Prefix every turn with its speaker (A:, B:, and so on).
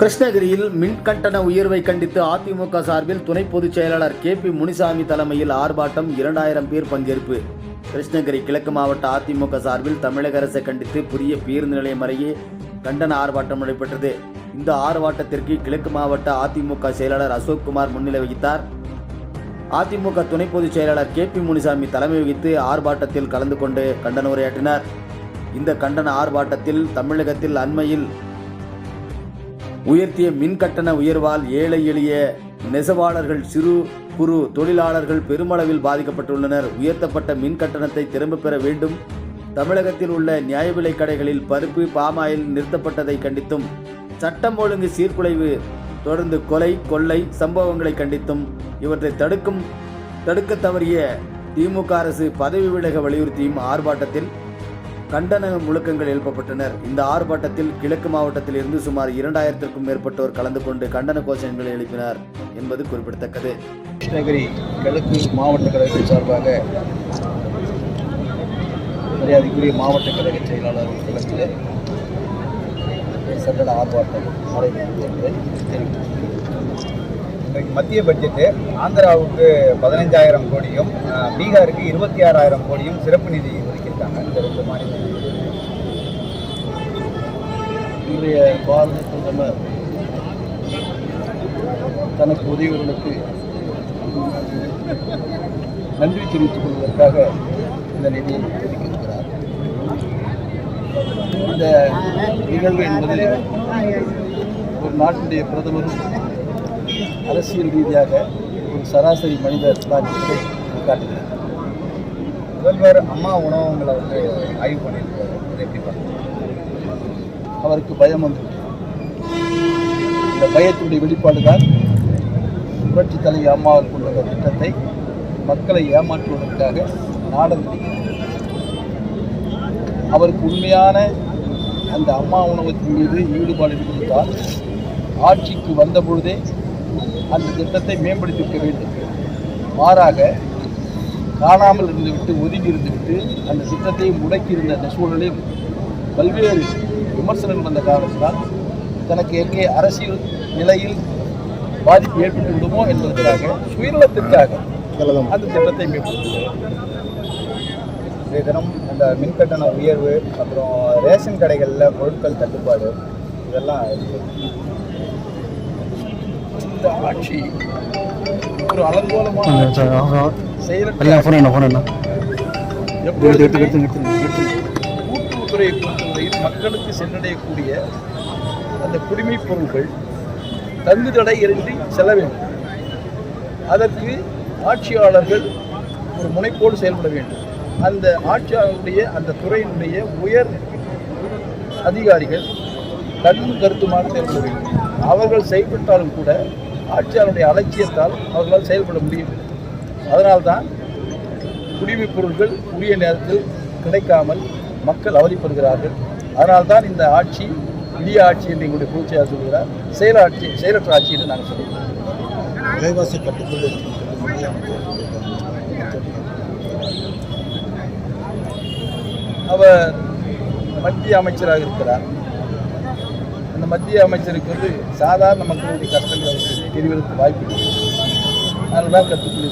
A: கிருஷ்ணகிரியில் மின்கட்டண உயர்வை கண்டித்து அதிமுக சார்பில் துணை பொதுச் செயலாளர் கே பி முனிசாமி தலைமையில் ஆர்ப்பாட்டம் இரண்டாயிரம் பேர் பங்கேற்பு. கிருஷ்ணகிரி கிழக்கு மாவட்ட அதிமுக சார்பில் தமிழக அரசை கண்டித்து புதிய பேருந்து நிலையம் அருகே கண்டன ஆர்ப்பாட்டம் நடைபெற்றது. இந்த ஆர்ப்பாட்டத்திற்கு கிழக்கு மாவட்ட அதிமுக செயலாளர் அசோக் குமார் முன்னிலை வகித்தார். அதிமுக துணை பொதுச் செயலாளர் கே பி முனிசாமி தலைமை வகித்து ஆர்ப்பாட்டத்தில் கலந்து கொண்டு கண்டன உரையாற்றினார். இந்த கண்டன ஆர்ப்பாட்டத்தில் தமிழகத்தில் அண்மையில் உயர்த்திய மின் கட்டண உயர்வால் ஏழை எளிய நெசவாளர்கள் சிறு குறு தொழிலாளர்கள் பெருமளவில் பாதிக்கப்பட்டுள்ளனர். உயர்த்தப்பட்ட மின் கட்டணத்தை திரும்ப பெற வேண்டும். தமிழகத்தில் உள்ள நியாய விலை கடைகளில் பருப்பு பாமாயில் நிறுத்தப்பட்டதை கண்டித்தும் சட்டம் ஒழுங்கு சீர்குலைவு தொடர்ந்து கொலை கொள்ளை சம்பவங்களை கண்டித்தும் இவற்றை தடுக்கும் தடுக்க தவறிய திமுக அரசு பதவி விலக வலியுறுத்தியும் ஆர்ப்பாட்டத்தில் கண்டன முழக்கங்கள் எழுப்பப்பட்டனர். இந்த ஆர்ப்பாட்டத்தில் கிழக்கு மாவட்டத்தில் இருந்து சுமார் இரண்டாயிரத்திற்கும் மேற்பட்டோர் கலந்து கொண்டு கண்டன கோஷங்களை எழுப்பினர் என்பது குறிப்பிடத்தக்கது.
B: கிருஷ்ணகிரி கிழக்கு மாவட்ட கழகத்தின் சார்பாக மரியாதைக்குரிய மாவட்ட கழக செயலாளர் சட்டட ஆர்ப்பாட்டம் நடைபெற்றது என்பதை தெரிவித்துள்ளேன்
C: இன்றைக்கு மத்திய பட்ஜெட்டு ஆந்திராவுக்கு பதினஞ்சாயிரம் கோடியும் பீகாருக்கு இருபத்தி ஆறாயிரம் கோடியும் சிறப்பு நிதி ஒதுக்கியிருக்காங்க. இந்த ரெண்டு மாநில
B: இன்றைய பாரத பிரதமர் தனக்கு உதவியவர்களுக்கு நன்றி தெரிவித்துக் கொள்வதற்காக இந்த நிதியை தெரிவிக்கிறது இந்த நிகழ்வு என்பது ஒரு நாட்டினுடைய பிரதமரும் அரசியல் ரீதியாக ஒரு சராசரி மனிதர் தான் என்பதை காட்டுகிறது.
C: முதல்வர் அம்மா உணவகங்களை வந்து ஆய்வு பண்ணியிருக்காரு எப்படி
B: அவருக்கு பயம் வந்து இந்த பயத்தினுடைய வெளிப்பாடு தான் புரட்சி தலைவி அம்மாவில் கொண்ட திட்டத்தை மக்களை ஏமாற்றுவதற்காக நாடகம் அவருக்கு உண்மையான அந்த அம்மா உணவகத்தின் மீது ஈடுபாடு இருந்தால் ஆட்சிக்கு வந்த பொழுதே அந்த திட்டத்தை மேம்படுத்தியிருக்க வேண்டும். மாறாக காணாமல் இருந்துவிட்டு ஒதுங்கி இருந்துவிட்டு அந்த திட்டத்தை முடக்கியிருந்த அந்த சூழலில் பல்வேறு விமர்சனங்கள் வந்த காரணத்தினால் தனக்கு எங்கே அரசியல் நிலையில் பாதிப்பு ஏற்பட்டு விடுமோ என்பதற்காக சுயநலத்திற்காக அந்த திட்டத்தை மேம்படுத்துகிறார்
C: இன்றைய தினம் அந்த மின் கட்டண உயர்வு அப்புறம் ரேஷன் கடைகளில் பொருட்கள் தட்டுப்பாடு இதெல்லாம்.
B: இந்த ஆட்சி ஒரு அலங்கோலமான கூட்டுறவுத்துறையை பொறுத்தவரையில் மக்களுக்கு சென்றடையக்கூடிய அந்த குடிமைப் பொருட்கள் தங்கு தடை இன்றி செல்ல வேண்டும். அதற்கு ஆட்சியாளர்கள் ஒரு முனைப்போடு செயல்பட வேண்டும். அந்த ஆட்சியாளருடைய அந்த துறையினுடைய உயர் அதிகாரிகள் கண்ணும் கருத்துமாக செயல்பட வேண்டும் அவர்கள் செயல்பட்டாலும் கூட ஆட்சியாளருடைய அலட்சியத்தால் அவர்களால் செயல்பட முடியும் அதனால்தான் குடிமைப் பொருட்கள் உரிய நேரத்தில் கிடைக்காமல் மக்கள் அவதிப்படுகிறார்கள். அதனால்தான் இந்த ஆட்சி இடிய ஆட்சி என்று எங்களுடைய பொதுச்செயலாளர் சொல்கிறார். செயலாட்சி செயலற்ற ஆட்சி என்று நாங்கள் சொல்லுவோம்
C: விலைவாசி கட்டுக்குள்
B: அவர் மத்திய அமைச்சராக இருக்கிறார். அந்த மத்திய அமைச்சருக்கு வந்து சாதாரண மக்களுடைய கஷ்டங்கள் தெரிவதற்கு வாய்ப்பு இல்லை. அதனால் தான் கற்றுக்கொள்ள